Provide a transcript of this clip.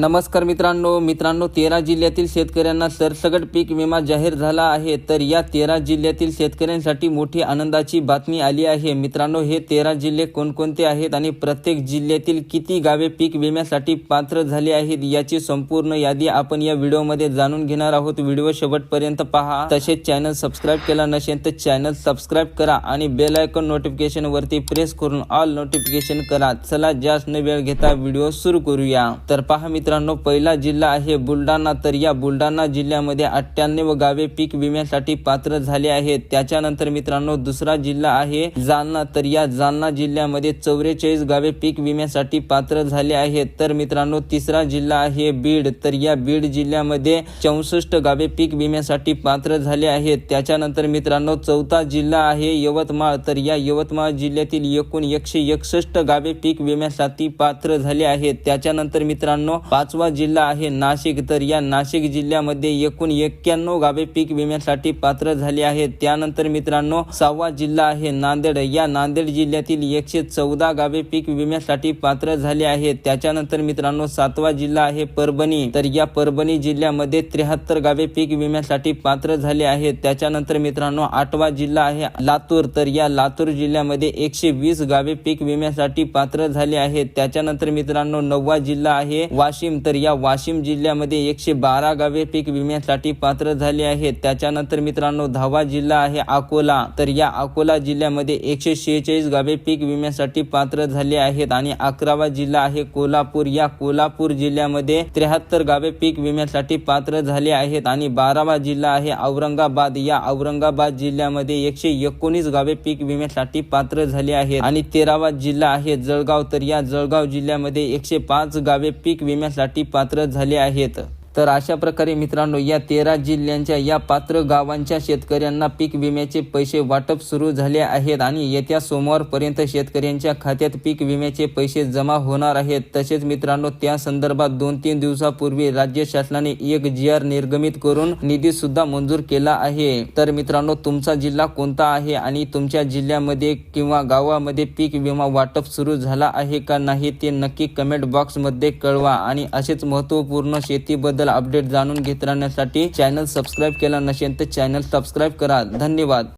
नमस्कार मित्रांनो मित्रांनो तेरा जिल्ह्यातील शेतकऱ्यांना सरसगट पीक विमा जाहीर झाला आहे. तर या तेरा जिल्ह्यातील शेतकऱ्यांसाठी मोठी आनंदाची बातमी आली आहे. मित्रांनो हे तेरा जिल्हे कोणकोणते आहेत आणि प्रत्येक जिल्ह्यातील किती गावे पीक विम्यासाठी पात्र झाले आहेत याची संपूर्ण यादी आपण या व्हिडिओमध्ये जाणून घेणार आहोत. व्हिडिओ शेवटपर्यंत पहा. तसेच चॅनल सबस्क्राईब केला नसेल तर चॅनल सबस्क्राईब करा आणि बेल आयकॉन नोटिफिकेशन वरती प्रेस करून ऑल नोटिफिकेशन करा. चला जास्त न वेळ घेता व्हिडिओ सुरू करूया. तर पहा मित्रांनो पहिला जिल्हा आहे बुलढाणा. तर या बुलढाणा जिल्ह्यामध्ये अठ्ठ्याण्णव गावे पीक विम्यासाठी पात्र झाले आहेत. त्याच्यानंतर मित्रांनो दुसरा जिल्हा आहे जालना. तर या जालना जिल्ह्यामध्ये चौवेचाळीस गावे पीक विम्यासाठी पात्र झाले आहेत. तर मित्रांनो तिसरा जिल्हा आहे बीड. तर या बीड जिल्ह्यामध्ये चौसष्ट गावे पीक विम्यासाठी पात्र झाले आहेत. त्याच्यानंतर मित्रांनो चौथा जिल्हा आहे यवतमाळ. तर या यवतमाळ जिल्ह्यातील एकूण एकशे एकसष्ट गावे पीक विम्यासाठी पात्र झाले आहेत. त्याच्यानंतर मित्रांनो पाचवा जिल्हा आहे नाशिक. तर या नाशिक जिल्ह्यामध्ये एकूण एक्क्याण्णव गावे पीक विम्यासाठी पात्र झाली आहेत. त्यानंतर मित्रांनो सहावा जिल्हा आहे नांदेड. या नांदेड जिल्ह्यातील एकशे चौदा गावे पीक विम्यासाठी पात्र झाले आहेत. त्याच्यानंतर मित्रांनो सातवा जिल्हा आहे परभणी. तर या परभणी जिल्ह्यामध्ये त्र्याहत्तर गावे पीक विम्यासाठी पात्र झाले आहेत. त्याच्यानंतर मित्रांनो आठवा जिल्हा आहे लातूर. तर या लातूर जिल्ह्यामध्ये एकशे वीस गावे पीक विम्यासाठी पात्र झाले आहेत. त्याच्यानंतर मित्रांनो नववा जिल्हा आहे वाशिम. तर या वाशिम जिल्ह्यामध्ये एकशे बारा गावे पीक विम्यासाठी पात्र झाले आहेत. त्याच्यानंतर मित्रांनो दहावा जिल्हा आहे अकोला. तर या अकोला जिल्ह्यामध्ये एकशे शेहेचाळीस गावे पीक विम्यासाठी पात्र झाले आहेत. आणि अकरावा जिल्हा आहे कोल्हापूर. या कोल्हापूर जिल्ह्यामध्ये त्र्याहत्तर गावे पीक विम्यासाठी पात्र झाले आहेत. आणि बारावा जिल्हा आहे औरंगाबाद. या औरंगाबाद जिल्ह्यामध्ये एकशे एकोणीस गावे पीक विम्यासाठी पात्र झाले आहेत. आणि तेरावा जिल्हा आहे जळगाव. तर या जळगाव जिल्ह्यामध्ये एकशे पाच गावे पीक विम्या विम्यासाठी पात्र झाले आहेत. तर अशा प्रकारे मित्रांनो या तेरा जिल्ह्यांच्या या पात्र गावांच्या शेतकऱ्यांना पीक विम्याचे पैसे वाटप सुरू झाले आहेत आणि येत्या सोमवारपर्यंत शेतकऱ्यांच्या खात्यात पीक विम्याचे पैसे जमा होणार आहेत. तसेच मित्रांनो त्या संदर्भात दोन तीन दिवसापूर्वी राज्य शासनाने एक जी आर निर्गमित करून निधी सुद्धा मंजूर केला आहे. तर मित्रांनो तुमचा जिल्हा कोणता आहे आणि तुमच्या जिल्ह्यामध्ये किंवा गावामध्ये पीक विमा वाटप सुरू झाला आहे का नाही ते नक्की कमेंट बॉक्समध्ये कळवा आणि असेच महत्त्वपूर्ण शेतीबद्दल अपडेट जाणून घेत राहण्यासाठी चॅनल सबस्क्राईब केला नसेल तर चॅनल सबस्क्राईब करा. धन्यवाद.